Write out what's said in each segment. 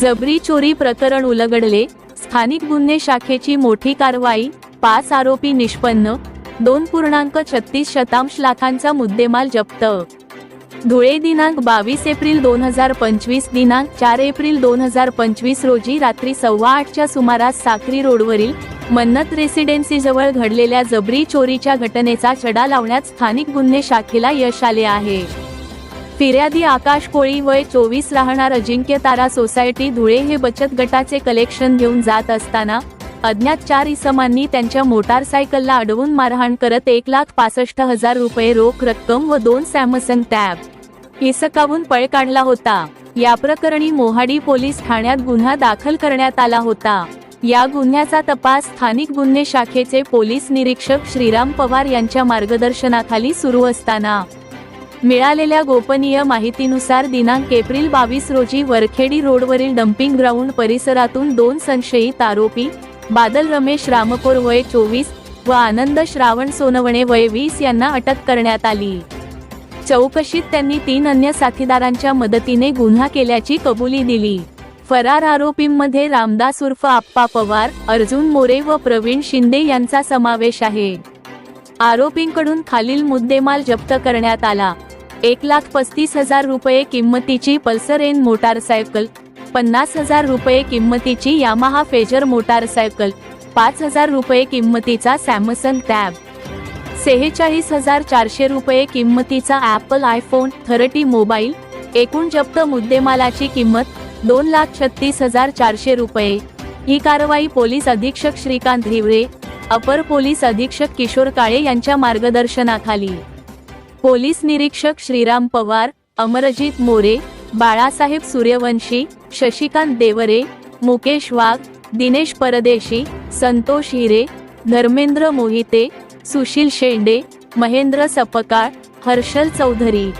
जबरी चोरी प्रकरण उलगडले. स्थानिक गुन्हे शाखेची मोठी कारवाई पाच आरोपी निष्पन्न दोन पूर्णांक छत्तीस शतांश लाखांचा मुद्देमाल जप्त. धुळे दिनांक बावीस एप्रिल दोन हजार पंचवीस दिनांक चार एप्रिल दोन हजार पंचवीस रोजी रात्री सव्वा आठच्या सुमारास साक्री रोडवरील मन्नत रेसिडेन्सीजवळ घडलेल्या जबरी चोरीच्या घटनेचा छडा लावण्यात स्थानिक गुन्हे शाखेला यश आले आहे. फिर्यादी आकाश कोळी वय चोवीस राहणार अजिंक्य तारा सोसायटी धुळे हे बचत गटाचे कलेक्शन घेऊन जात असताना अज्ञात चार इसमांनी त्यांच्या मोटारसायकलला अडवून मारहाण करत एक लाख पासष्ट हजार रुपये रोख रक्कम व दोन सॅमसंग टॅब इसकावून पळ काढला होता. या प्रकरणी मोहाडी पोलीस ठाण्यात गुन्हा दाखल करण्यात आला होता. या गुन्ह्याचा तपास स्थानिक गुन्हे शाखेचे पोलीस निरीक्षक श्रीराम पवार यांच्या मार्गदर्शनाखाली सुरू असताना मिळालेल्या गोपनीय माहितीनुसार दिनांक एप्रिल बावीस रोजी वरखेडी रोडवरील डम्पिंग ग्राउंड परिसरातून दोन संशयित आरोपी बादल रमेश रामकोर वय चोवीस व आनंद श्रावण सोनवणे वय वीस यांना अटक करण्यात आली. चौकशीत त्यांनी तीन अन्य साथीदारांच्या मदतीने गुन्हा केल्याची कबुली दिली. फरार आरोपींमध्ये रामदास उर्फ आप्पा पवार अर्जुन मोरे व प्रवीण शिंदे यांचा समावेश आहे. आरोपींकडून खालील मुद्देमाल जप्त करण्यात आला. एक लाख पस्तीस हजार रुपये किंमतीची पल्सर एन मोटारसायकल पन्नास हजार रुपये किंमतीची यामाहा फेजर मोटारसायकल पाच हजार रुपये किंमतीचा सॅमसंग टॅब सेहेचाळीस हजार चारशे रुपये किंमतीचा ॲपल आयफोन थर्टी मोबाईल एकूण जप्त मुद्देमालाची किंमत दोन लाख छत्तीस हजार चारशे रुपये. ही कारवाई पोलीस अधीक्षक श्रीकांत हिवरे अपर पोलीस अधीक्षक किशोर काळे यांच्या मार्गदर्शनाखाली. पोलीस निरीक्षक श्रीराम पवार अमरजित मोरे बाळासाहेब सूर्यवंशी शशिकांत देवरे मुकेश वाघ दिनेश परदेशी संतोष हिरे धर्मेंद्र मोहिते सुशील शेंडे महेंद्र सपकाळ हर्षल चौधरी.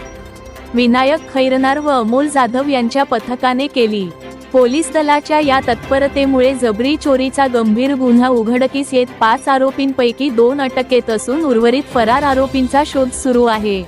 विनायक खैरनार व अमोल जाधव यांच्या पथकाने केली. पोलीस दलाच्या या तत्परतेमुळे जबरी चोरीचा गंभीर गुन्हा उघडकीस येत पाच आरोपींपैकी दोन अटकेत असून उर्वरित फरार आरोपींचा शोध सुरू आहे.